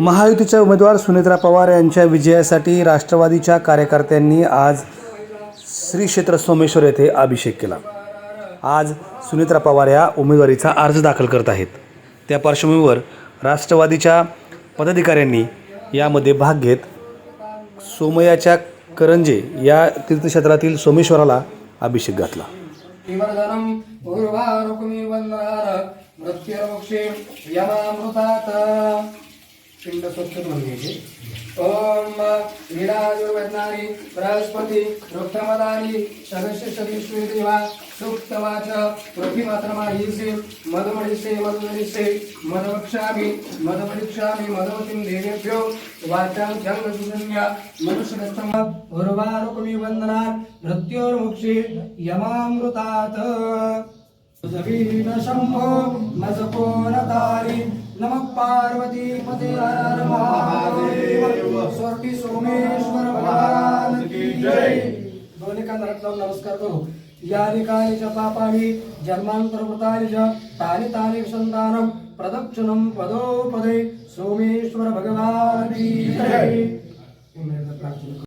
महायुतीच्या उमेदवार सुनेत्रा पवार यांच्या विजयासाठी राष्ट्रवादीच्या कार्यकर्त्यांनी आज श्री क्षेत्र सोमेश्वर येथे अभिषेक केला. आज सुनेत्रा पवार या उमेदवारीचा अर्ज दाखल करत आहेत. त्या पार्श्वभूमीवर राष्ट्रवादीच्या पदाधिकाऱ्यांनी यामध्ये भाग घेत सोमयाच्या करंजे या तीर्थक्षेत्रातील सोमेश्वराला अभिषेक घातला. पिंड स्वच्छ करून घ्यायचे ओम लीलायुर्वेदनारी बृहस्पती रुक्थमदारी शनशिष्टदीश्वरी देवा सुप्तवाच पृथ्वीमात्रमाहीसे मधुमणिसे मधुमणिसे मधवक्षामि मधपरीक्षामि मधवतीं देवेभ्यो वाचां जङ्गसुजन्या मनुष्यदस्तम उर्वारुकुमि मृत्योर्मुक्षे यमामृतात्। जवीन शंभो मजको पार्वती पते हर महादेव स्वर्गी सोमेश्वर भगवान की जय दोन्ही कानात लावून नमस्कार करू या निकाली च पापानि जन्मांतरकृतानि च तानि तानि संतानं प्रदक्षिणं पदोपदे सोमेश्वर भगवान की जय प्रार्थना